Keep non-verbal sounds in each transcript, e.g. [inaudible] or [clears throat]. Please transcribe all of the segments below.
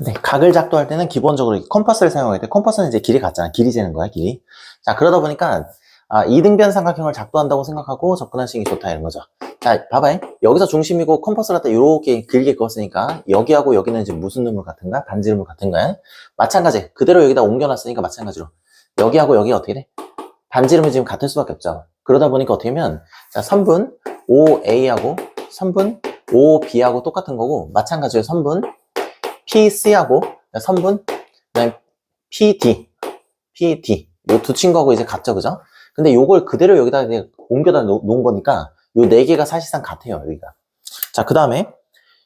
네, 각을 작도할 때는 기본적으로 이 컴퍼스를 사용할 때 컴퍼스는 이제 길이 같잖아. 길이 재는 거야, 길이. 자, 그러다 보니까 아, 이등변 삼각형을 작도한다고 생각하고 접근하시는 게 좋다 이런 거죠. 자, 봐봐요. 여기서 중심이고 컴퍼스를 갖다 이렇게 길게 그었으니까 여기하고 여기는 이제 무슨 눈물 같은가? 반지름물 같은가? 마찬가지. 그대로 여기다 옮겨놨으니까 마찬가지로 여기하고 여기 어떻게 돼? 반지름이 지금 같을 수밖에 없죠. 그러다 보니까 어떻게 하면 자, 선분 OA하고 선분 OB하고 똑같은 거고 마찬가지로 선분 PC하고 선분 그다음에 PD PD 요 두 친구하고 이제 같죠 그죠? 근데 요걸 그대로 여기다 옮겨다 놓- 놓은 거니까 요 네 개가 사실상 같아요 여기가. 자 그 다음에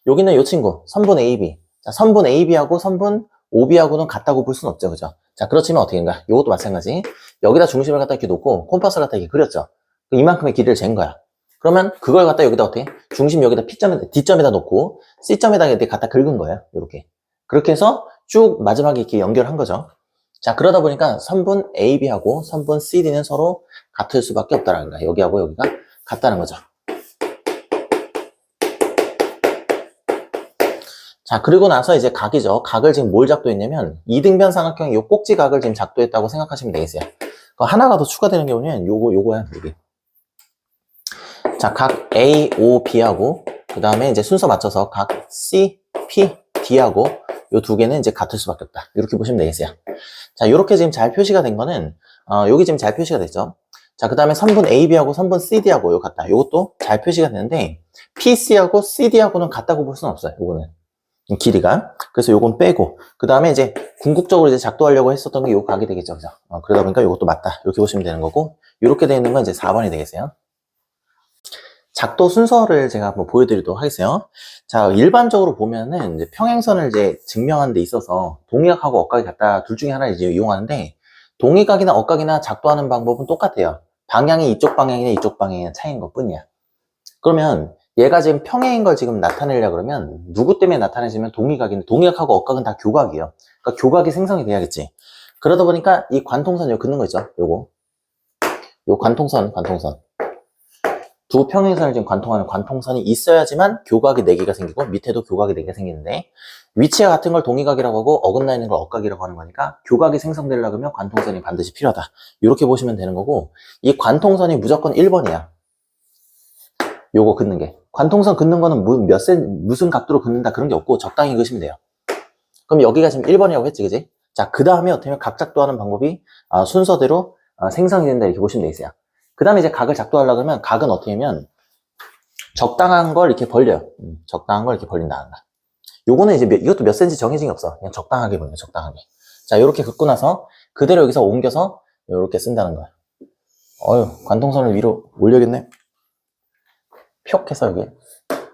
여기는 요 친구 선분 AB 자 선분 AB하고 선분 OB하고는 같다고 볼 수는 없죠 그죠? 자 그렇지만 어떻게 된가? 요것도 마찬가지. 여기다 중심을 갖다 이렇게 놓고 콤파스를 갖다 이렇게 그렸죠. 그 이만큼의 길이를 잰 거야 그러면 그걸 갖다 여기다 어떻게 중심 여기다 P점에다 D점에다 놓고 C점에다 이렇게 갖다 긁은 거예요 이렇게 그렇게 해서 쭉 마지막에 이렇게 연결한 거죠. 자, 그러다 보니까 선분 AB하고 선분 CD는 서로 같을 수밖에 없다는 거야. 여기하고 여기가 같다는 거죠. 자, 그리고 나서 이제 각이죠. 각을 지금 뭘 작도했냐면, 이등변 삼각형 요 꼭지 각을 지금 작도했다고 생각하시면 되겠어요. 그 하나가 더 추가되는 경우는 요거, 요거야, 여기. 자, 각 A, O, B하고, 그 다음에 이제 순서 맞춰서 각 C, P, D하고 요 두 개는 이제 같을 수밖에 없다. 이렇게 보시면 되겠어요. 자, 이렇게 지금 잘 표시가 된 거는, 어, 여기 지금 잘 표시가 됐죠. 자, 그 다음에 선분 AB하고 선분 CD하고 요 같다. 요것도 잘 표시가 되는데, PC하고 CD하고는 같다고 볼 수는 없어요. 요거는. 이 길이가. 그래서 요건 빼고, 그 다음에 이제 궁극적으로 이제 작도하려고 했었던 게요 각이 되겠죠. 그죠? 어, 그러다 보니까 요것도 맞다. 이렇게 보시면 되는 거고, 이렇게 되어 있는 건 이제 4번이 되겠어요. 작도 순서를 제가 한번 보여드리도록 하겠어요. 자, 일반적으로 보면은 이제 평행선을 이제 증명하는 데 있어서 동의각하고 억각이 같다 둘 중에 하나를 이제 이용하는데 동의각이나 억각이나 작도하는 방법은 똑같아요. 방향이 이쪽 방향이나 이쪽 방향이나 차이인 것 뿐이야. 그러면 얘가 지금 평행인 걸 지금 나타내려 그러면 누구 때문에 나타내지면 동의각인데 동의각하고 억각은 다 교각이에요. 그러니까 교각이 생성이 돼야겠지. 그러다 보니까 이 관통선 여기 긋는 거 있죠? 요거. 요 관통선, 관통선. 두 평행선을 지금 관통하는 관통선이 있어야지만 교각이 4개가 생기고 밑에도 교각이 4개가 생기는데 위치가 같은 걸 동의각이라고 하고 어긋나 있는 걸 억각이라고 하는 거니까 교각이 생성되려고 하면 관통선이 반드시 필요하다. 이렇게 보시면 되는 거고 이 관통선이 무조건 1번이야. 요거 긋는 게. 관통선 긋는 거는 무- 몇 센, 무슨 각도로 긋는다 그런 게 없고 적당히 긋으면 돼요. 그럼 여기가 지금 1번이라고 했지, 그지? 자, 그 다음에 어떻게 하면 각 작도 하는 방법이 아, 순서대로 아, 생성이 된다 이렇게 보시면 되겠어요. 그 다음에 이제 각을 작도하려고 하면 각은 어떻게 하면 적당한 걸 이렇게 벌려요. 음, 적당한 걸 이렇게 벌린다는 거. 요거는 이제 몇- 이것도 몇 센치 정해진 게 없어. 그냥 적당하게 벌려, 적당하게. 자, 요렇게 긋고 나서 그대로 여기서 옮겨서 요렇게 쓴다는 거야. 어휴, 관통선을 위로 올려야겠네. 표 해서 여기.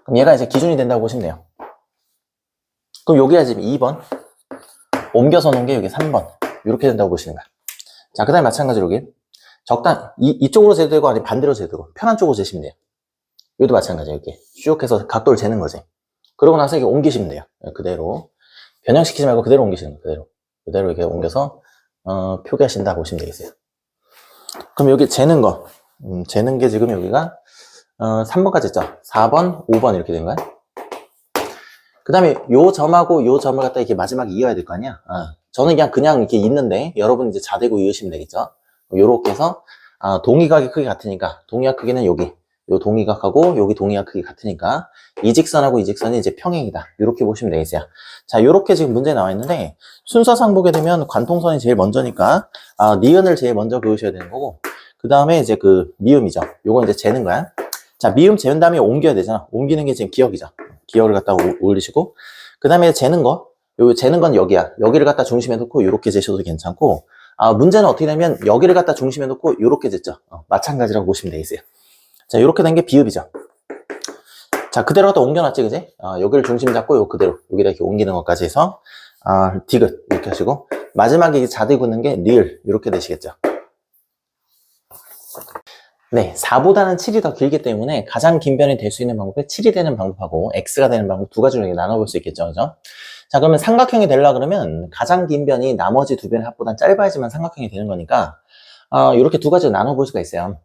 그럼 얘가 이제 기준이 된다고 보시면 돼요. 그럼 여기가 지금 2번. 옮겨서 놓은 게 여기 3번. 이렇게 된다고 보시는 거야. 자, 그 다음에 마찬가지로 여기. 적당, 이, 이쪽으로 재도 되고, 아니 반대로 재도 되고, 편한 쪽으로 재시면 돼요. 이것도 마찬가지예요, 이렇게. 쭉 해서 각도를 재는 거지. 그러고 나서 이렇게 옮기시면 돼요. 예, 그대로. 변형시키지 말고 그대로 옮기시는 거예요, 그대로. 그대로 이렇게 옮겨서, 어, 표기하신다 보시면 되겠어요. 그럼 여기 재는 거. 음, 재는 게 지금 여기가, 어, 3번까지 있죠. 4번, 5번 이렇게 된 거야. 그 다음에 요 점하고 요 점을 갖다 이렇게 마지막에 이어야 될 거 아니야? 어, 저는 그냥 그냥 이렇게 있는데, 여러분 이제 자대고 이으시면 되겠죠? 요렇게 해서 아, 동의각이 크기 같으니까 동의각 크기는 여기. 요 동의각하고 여기 동의각 크기 같으니까 이 직선하고 이 직선이 이제 평행이다. 이렇게 보시면 되겠어요. 자 요렇게 지금 문제 나와 있는데 순서상 보게 되면 관통선이 제일 먼저니까 아, 니은을 제일 먼저 그으셔야 되는 거고 그 다음에 이제 그 미음이죠. 요건 이제 재는 거야. 자 미음 재는 다음에 옮겨야 되잖아. 옮기는 게 지금 기억이죠. 기억을 갖다 가 올리시고 그 다음에 재는 거. 요 재는 건 여기야. 여기를 갖다 중심에 놓고 요렇게 재셔도 괜찮고 아, 문제는 어떻게 되면 여기를 갖다 중심에 놓고 이렇게 쟀죠. 어, 마찬가지라고 보시면 되겠어요. 자, 이렇게 된 게 비읍이죠. 자, 그대로 갖다 옮겨놨지, 그지? 아, 여기를 중심 잡고 요 그대로 여기다 이렇게 옮기는 것까지 해서 아, 디귿 이렇게 하시고 마지막에 이 자디 긋는 게 니을 이렇게 되시겠죠. 네, 4보다는 7이 더 길기 때문에 가장 긴 변이 될 수 있는 방법이 7이 되는 방법하고 X가 되는 방법 두 가지로 나눠볼 수 있겠죠, 그죠? 자, 그러면 삼각형이 되려 그러면 가장 긴 변이 나머지 두 변의 합보다 짧아야지만 삼각형이 되는 거니까, 어, 이렇게 두 가지로 나눠볼 수가 있어요.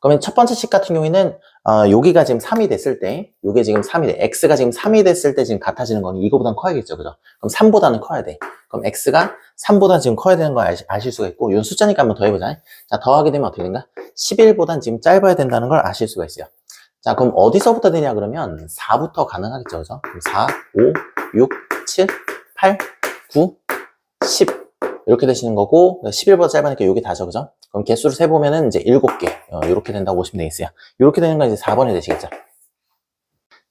그러면 첫 번째 식 같은 경우에는 어, 여기가 지금 3이 됐을 때, 요게 지금 3이 돼. x가 지금 3이 됐을 때 지금 같아지는 거니 이거보단 커야겠죠, 그죠? 그럼 3보다는 커야 돼. 그럼 x가 3보다 지금 커야 되는 걸 아실 수가 있고, 이건 숫자니까 한번 더 해보자. 자, 더하게 되면 어떻게 된가? 11보단 지금 짧아야 된다는 걸 아실 수가 있어요. 자, 그럼 어디서부터 되냐 그러면 4부터 가능하겠죠, 그죠? 그럼 4, 5, 6, 7, 8, 9, 10 이렇게 되시는 거고 11보다 짧으니까 여기 다죠, 그죠? 그럼 개수를 세보면은 이제 7개 어, 이렇게 된다고 보시면 되겠어요. 이렇게 되는 건 이제 4번이 되시겠죠.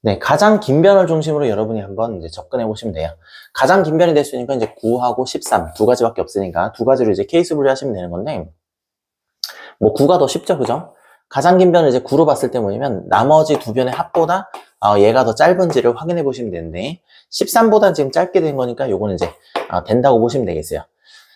네, 가장 긴 변을 중심으로 여러분이 한번 이제 접근해 보시면 돼요. 가장 긴 변이 될 수 있으니까 이제 9하고 13 두 가지밖에 없으니까 두 가지로 이제 케이스 분류하시면 되는 건데 뭐 9가 더 쉽죠, 그죠? 가장 긴 변을 이제 9로 봤을 때 뭐냐면 나머지 두 변의 합보다 어, 얘가 더 짧은지를 확인해 보시면 되는데 13보다 지금 짧게 된 거니까 요거는 이제 어, 된다고 보시면 되겠어요.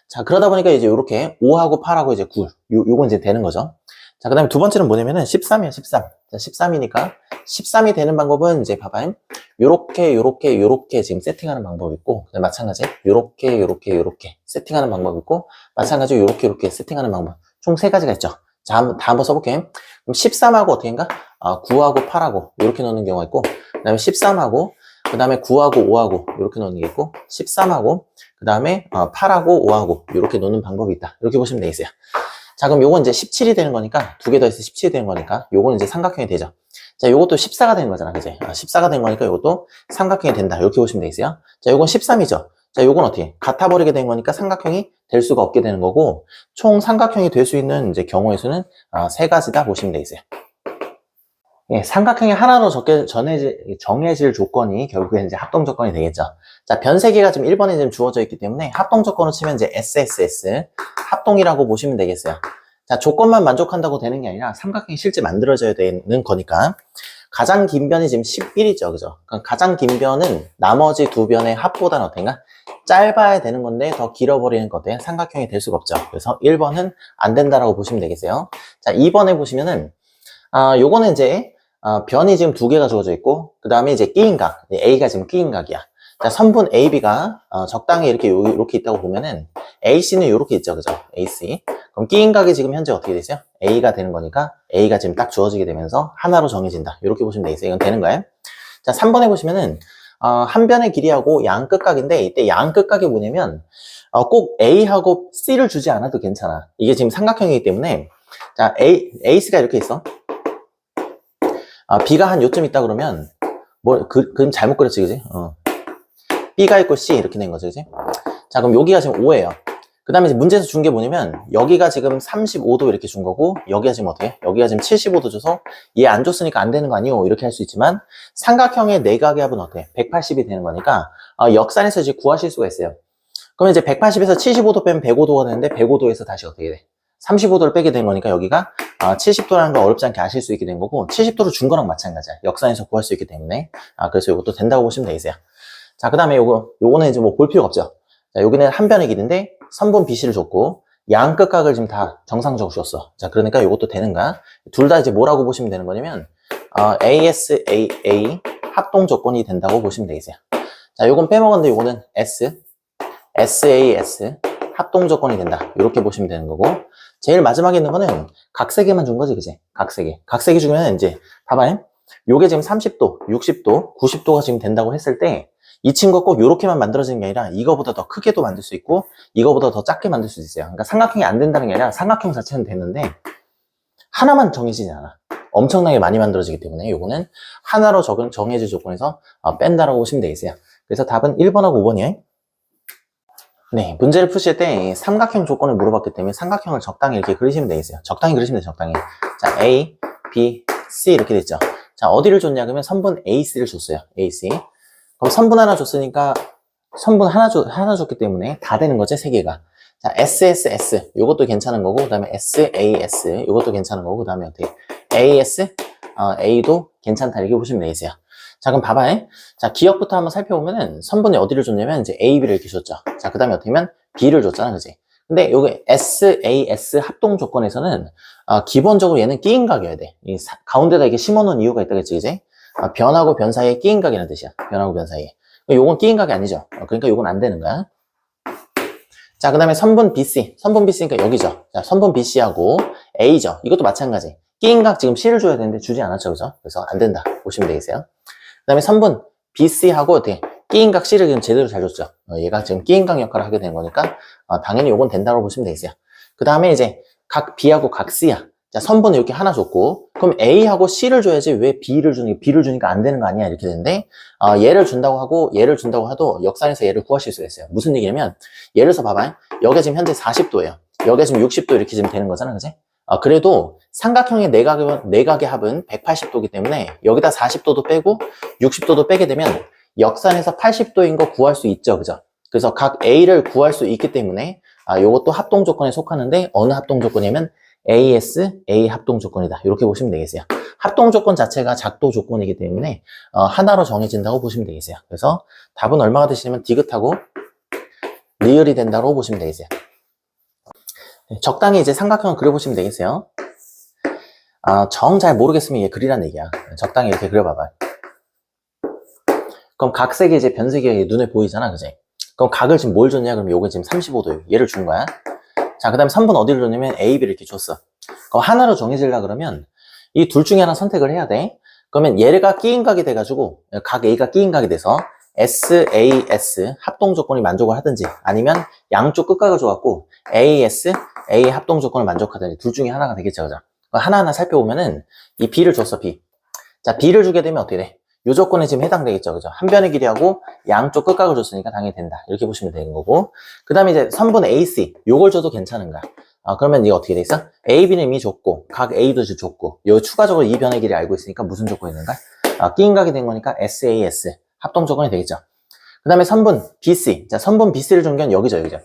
자 그러다 보니까 이제 이렇게 5하고 8하고 이제 9 요, 요건 이제 되는 거죠. 자 그 다음에 두 번째는 뭐냐면은 13이에요 13 자, 13이니까 13이 되는 방법은 이제 봐봐요 요렇게 요렇게 요렇게 지금 세팅하는 방법이 있고 마찬가지 요렇게 요렇게 요렇게 세팅하는 방법이 있고 마찬가지로 요렇게 요렇게 세팅하는 방법 총 세 가지가 있죠. 자, 한번, 다 한번 써볼게요. 그럼 13하고 어떻게인가? 아, 9하고 8하고, 이렇게 넣는 경우가 있고, 그 다음에 13하고, 그 다음에 9하고 5하고, 이렇게 넣는 게 있고, 13하고, 그 다음에 8하고 5하고, 이렇게 넣는 방법이 있다. 이렇게 보시면 되겠어요. 자, 그럼 요건 이제 17이 되는 거니까, 두 개 더 해서 17이 되는 거니까, 요건 이제 삼각형이 되죠. 자, 요것도 14가 되는 거잖아, 그지? 아, 14가 된 거니까 요것도 삼각형이 된다. 이렇게 보시면 되겠어요. 자, 요건 13이죠. 자, 요건 어떻게? 같아버리게 된 거니까 삼각형이 될 수가 없게 되는 거고, 총 삼각형이 될 수 있는 이제 경우의 수는 아, 세 가지다 보시면 되겠어요. 예, 삼각형이 하나로 적게 전해질, 정해질 조건이 결국엔 이제 합동 조건이 되겠죠. 자, 변세 개가 지금 1번에 지금 주어져 있기 때문에 합동 조건을 치면 이제 SSS, 합동이라고 보시면 되겠어요. 자, 조건만 만족한다고 되는 게 아니라 삼각형이 실제 만들어져야 되는 거니까 가장 긴 변이 지금 11이죠. 그죠? 그러니까 가장 긴 변은 나머지 두 변의 합보다는 어떤가? 짧아야 되는 건데 더 길어버리는 것에 삼각형이 될 수가 없죠. 그래서 1번은 안 된다라고 보시면 되겠어요. 자, 2번에 보시면은 아, 요거는 이제 아, 변이 지금 두 개가 주어져 있고 그 다음에 이제 끼인각 A가 지금 끼인각이야. 자, 선분 AB가 어, 적당히 이렇게 요- 이렇게 있다고 보면은 AC는 이렇게 있죠, 그죠? AC. 그럼 끼인각이 지금 현재 어떻게 되죠? A가 되는 거니까 A가 지금 딱 주어지게 되면서 하나로 정해진다. 이렇게 보시면 되겠어요. 이건 되는 거예요. 자, 3번에 보시면은 어, 한 변의 길이하고 양 끝각인데 이때 양 끝각이 뭐냐면 어, 꼭 A하고 C를 주지 않아도 괜찮아. 이게 지금 삼각형이기 때문에 자, A, AC가 이렇게 있어. 아, B가 한 요쯤 있다 그러면 뭐 그, 그림 잘못 그렸지, 그지? 어. B가 있고 C 이렇게 된 거죠, 그지? 자, 그럼 여기가 지금 5예요. 그 다음에 문제에서 준 게 뭐냐면 여기가 지금 35도 이렇게 준 거고 여기가 지금 어떻게? 여기가 지금 75도 줘서 얘 안 줬으니까 안 되는 거 아니오? 이렇게 할 수 있지만 삼각형의 내각의 합은 어때? 180이 되는 거니까 어, 역산에서 이제 구하실 수가 있어요. 그러면 이제 180에서 75도 빼면 105도가 되는데 105도에서 다시 어떻게 돼? 35도를 빼게 된 거니까 여기가 70도라는 걸 어렵지 않게 아실 수 있게 된 거고 70도를 준 거랑 마찬가지야. 역산에서 구할 수 있기 때문에 아, 그래서 이것도 된다고 보시면 되겠어요. 자, 그 다음에 요거, 요거는 이제 뭐 볼 필요가 없죠. 자, 여기는 한 변의 길인데 선분 BC를 줬고 양 끝각을 지금 다 정상적으로 줬어. 자, 그러니까 이것도 되는가? 둘 다 이제 뭐라고 보시면 되는 거냐면 어, ASAA 합동 조건이 된다고 보시면 되겠어요. 자, 요건 빼먹었는데 요거는 S, SAS 합동 조건이 된다. 이렇게 보시면 되는 거고 제일 마지막에 있는 거는 각세개만 준 거지, 그지? 각세개. 각세개 주면 이제 봐봐요. 요게 지금 30도, 60도, 90도가 지금 된다고 했을 때 이 친구가 꼭 이렇게만 만들어지는 게 아니라 이거보다 더 크게도 만들 수 있고 이거보다 더 작게 만들 수 있어요. 그러니까 삼각형이 안 된다는 게 아니라 삼각형 자체는 되는데 하나만 정해지지 않아. 엄청나게 많이 만들어지기 때문에 요거는 하나로 적, 정해질 조건에서 어, 뺀다라고 보시면 되겠어요. 그래서 답은 1번하고 5번이에요. 네, 문제를 푸실 때 삼각형 조건을 물어봤기 때문에 삼각형을 적당히 이렇게 그리시면 되겠어요. 적당히 그리시면 돼요, 적당히. 자, A, B, C 이렇게 됐죠. 자, 어디를 줬냐 그러면 선분 AC를 줬어요. AC. 그럼 선분 하나 줬으니까 선분 하나 줬, 하나 줬기 때문에 다 되는 거죠, 세 개가. 자, SSS. 요것도 괜찮은 거고, 그 다음에 SAS. 요것도 괜찮은 거고, 그 다음에 어떻게. AS, 어, A도 괜찮다. 이렇게 보시면 되겠어요. 자, 그럼 봐봐요. 자, 기억부터 한번 살펴보면은 선분이 어디를 줬냐면 이제 A, B를 이렇게 줬죠. 자, 그 다음에 어떻게 하면 B를 줬잖아, 그지? 근데 요게 SAS 합동 조건에서는 어, 기본적으로 얘는 끼인각이어야 돼. 이 사- 가운데다 이렇게 심어놓은 이유가 있다겠지, 그지? 아, 변하고 변 사이에 끼인각이라는 뜻이야. 변하고 변 사이에. 요건 끼인각이 아니죠. 어, 그러니까 요건 안 되는 거야. 자, 그 다음에 선분 BC. 선분 BC니까 여기죠. 자, 선분 BC하고 A죠. 이것도 마찬가지. 끼인각 지금 C를 줘야 되는데 주지 않았죠, 그죠? 그래서 안 된다. 보시면 되겠어요. 그 다음에 3번 BC하고 어떻게 끼인각 C를 지금 제대로 잘 줬죠. 어, 얘가 지금 끼인각 역할을 하게 된 거니까 어, 당연히 요건 된다고 보시면 되겠어요. 그 다음에 이제 각 B하고 각 C야. 자, 선분은 이렇게 하나 줬고, 그럼 A하고 C를 줘야지 왜 B를 주니, B를 주니까 안 되는 거 아니야? 이렇게 되는데, 어, 얘를 준다고 하고, 얘를 준다고 해도 역산에서 얘를 구하실 수가 있어요. 무슨 얘기냐면, 예를 들어서 봐봐요. 여기가 지금 현재 40도예요. 여기가 지금 60도 이렇게 지금 되는 거잖아, 그지? 어, 그래도 삼각형의 내각은, 내각의 합은 180도이기 때문에, 여기다 40도도 빼고, 60도도 빼게 되면, 역산에서 80도인 거 구할 수 있죠, 그죠? 그래서 각 A를 구할 수 있기 때문에, 아, 요것도 합동 조건에 속하는데, 어느 합동 조건이냐면, AS, A 합동 조건이다. 이렇게 보시면 되겠어요. 합동 조건 자체가 작도 조건이기 때문에 어, 하나로 정해진다고 보시면 되겠어요. 그래서 답은 얼마가 되시냐면 디귿하고 리얼이 된다고 보시면 되겠어요. 네, 적당히 이제 삼각형을 그려보시면 되겠어요. 아, 정 잘 모르겠으면 얘 그리란 얘기야. 적당히 이렇게 그려봐봐요. 그럼 각색이 이제 변색이 눈에 보이잖아, 그지? 그럼 각을 지금 뭘 줬냐? 그럼 요게 지금 35도예요. 얘를 준 거야. 자, 그 다음에 3번 어디를 줬냐면 A, B를 이렇게 줬어. 그럼 하나로 정해지려 그러면 이 둘 중에 하나 선택을 해야 돼. 그러면 얘가 끼인각이 돼가지고 각 A가 끼인각이 돼서 S, A, S 합동 조건이 만족을 하든지 아니면 양쪽 끝각을 줘갖고 A, S, A 합동 조건을 만족하든지 둘 중에 하나가 되겠죠. 그죠? 하나하나 살펴보면은 이 B를 줬어, B. 자, B를 주게 되면 어떻게 돼? 요 조건에 지금 해당되겠죠. 그죠? 한 변의 길이하고 양쪽 끝각을 줬으니까 당연히 된다. 이렇게 보시면 되는 거고. 그 다음에 이제 선분 AC. 요걸 줘도 괜찮은가? 아, 그러면 이거 어떻게 돼 있어? A, B는 이미 줬고, 각 A도 줬고, 요 추가적으로 이 변의 길이 알고 있으니까 무슨 조건이 있는가? 아, 끼인각이 된 거니까 SAS. 합동 조건이 되겠죠. 그 다음에 선분 BC. 자, 선분 BC를 준 건 여기죠, 여기죠.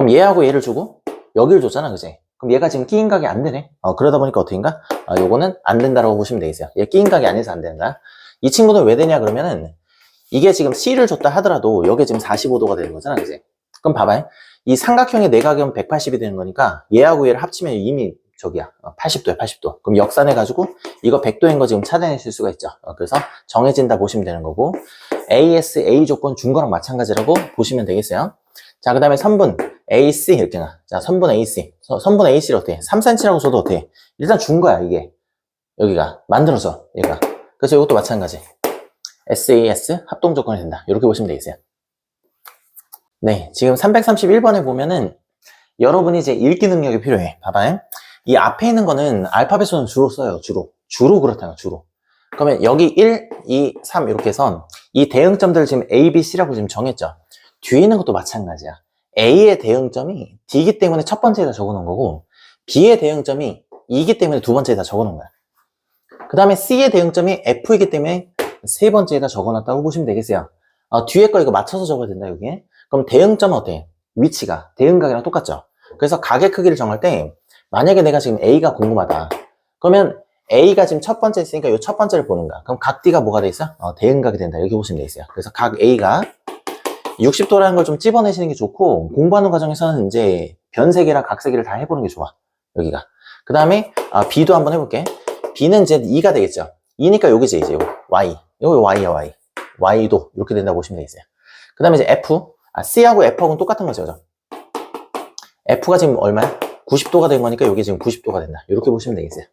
그럼 얘하고 얘를 주고, 여기를 줬잖아, 그지? 그럼 얘가 지금 끼인각이 안 되네. 어, 그러다 보니까 어떻게인가? 아, 요거는 안 된다라고 보시면 되겠어요. 얘 끼인각이 아니어서 안 된다. 이 친구는 왜 되냐 그러면은 이게 지금 C를 줬다 하더라도 여기 지금 45도가 되는 거잖아, 그지? 그럼 봐봐요. 이 삼각형의 내각은 180이 되는 거니까 얘하고 얘를 합치면 이미 저기야 80도야 80도 그럼 역산해 가지고 이거 100도인 거 지금 찾아내실 수가 있죠 어, 그래서 정해진다 보시면 되는 거고 AS, A 조건 준 거랑 마찬가지라고 보시면 되겠어요 자, 그 다음에 선분 AC 이렇게 나. 자, 선분 AC. 서- 선분 AC를 어떻게 해? 3cm라고 써도 어떻게 해? 일단 준 거야, 이게. 여기가. 만들어서, 얘가. 그래서 이것도 마찬가지. SAS 합동 조건이 된다. 이렇게 보시면 되겠어요. 네, 지금 331번에 보면은 여러분이 이제 읽기 능력이 필요해. 봐봐요. 이 앞에 있는 거는 알파벳으로는 주로 써요, 주로. 주로 그렇다요, 주로. 그러면 여기 1, 2, 3 이렇게 해서 이 대응점들을 지금 A, B, C라고 지금 정했죠. 뒤에 있는 것도 마찬가지야. A의 대응점이 D이기 때문에 첫 번째에다 적어놓은 거고 B의 대응점이 E이기 때문에 두 번째에다 적어놓은 거야. 그 다음에 C의 대응점이 F이기 때문에 세 번째에다 적어놨다고 보시면 되겠어요. 어, 뒤에 거 이거 맞춰서 적어야 된다 여기. 그럼 대응점은 어때? 위치가 대응각이랑 똑같죠. 그래서 각의 크기를 정할 때 만약에 내가 지금 A가 궁금하다. 그러면 A가 지금 첫 번째 있으니까 이 첫 번째를 보는 거야. 그럼 각 D가 뭐가 돼 있어? 어, 대응각이 된다. 이렇게 보시면 돼 있어요. 그래서 각 A가 60도라는 걸 좀 찝어내시는 게 좋고 공부하는 과정에서는 이제 변색이랑 각색이를 다 해보는 게 좋아 여기가. 그 다음에 아, B도 한번 해볼게. B는 이제 2가 되겠죠. 2니까 여기지 이제 요거 Y. 여기 Y야 Y. Y도 이렇게 된다고 보시면 되겠어요. 그 다음에 이제 F. 아, C하고 F하고는 똑같은 거죠 그죠? F가 지금 얼마야? 90도가 된 거니까 여기 지금 90도가 된다. 이렇게 보시면 되겠어요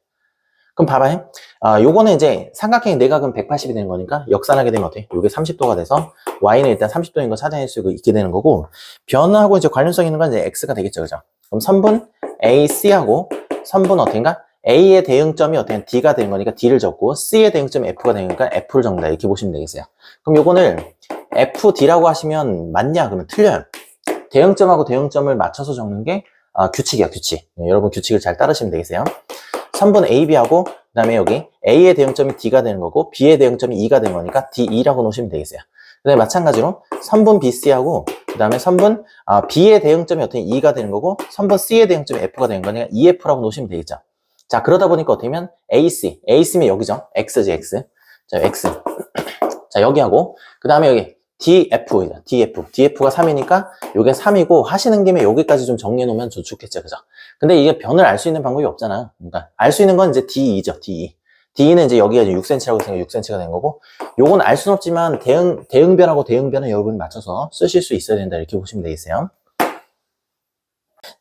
그럼 봐봐요. 아, 요거는 이제 삼각형의 내각은 180이 되는 거니까 역산하게 되면 어때? 요게 30도가 돼서 y는 일단 30도인 거 찾아낼 수 있게 되는 거고 변하고 이제 관련성 있는 건 이제 x가 되겠죠, 그죠? 그럼 선분 AC하고 선분 어떤가? A의 대응점이 어떻게 D가 되는 거니까 D를 적고 C의 대응점이 F가 되니까 F를 적는다 이렇게 보시면 되겠어요. 그럼 요거를 FD라고 하시면 맞냐? 그러면 틀려요. 대응점하고 대응점을 맞춰서 적는 게 아, 규칙이야, 규칙. 네, 여러분 규칙을 잘 따르시면 되겠어요. 선분 AB하고 그 다음에 여기 A의 대응점이 D가 되는 거고 B의 대응점이 E가 되는 거니까 D2라고 놓으시면 되겠어요. 그 다음에 마찬가지로 선분 BC하고 그 다음에 선분 아, B의 대응점이 어떻게 E가 되는 거고 선분 C의 대응점이 F가 되는 거니까 EF라고 놓으시면 되겠죠. 자 그러다 보니까 어떻게 하면 AC AC면 여기죠. X지 X 자 X [clears throat] 자 여기하고 그 다음에 여기 DF, DF, DF가 3이니까 이게 3이고 하시는 김에 여기까지 좀 정리해 놓으면 좀 좋겠죠, 그죠? 근데 이게 변을 알 수 있는 방법이 없잖아. 그러니까 알 수 있는 건 이제 D2죠, D2. D2는 이제 여기가 이제 6cm라고 생각 6cm가 된 거고, 요건 알 수는 없지만 대응 대응변하고 대응변은 여러분이 맞춰서 쓰실 수 있어야 된다 이렇게 보시면 되겠어요.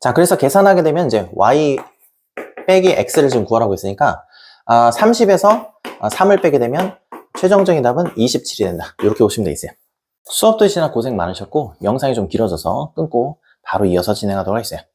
자, 그래서 계산하게 되면 이제 y 빼기 x를 지금 구하라고 했으니까 아, 30에서 3을 빼게 되면 최종적인 답은 27이 된다. 이렇게 보시면 되겠어요. 수업도 시나 고생 많으셨고 영상이 좀 길어져서 끊고 바로 이어서 진행하도록 하겠습니다.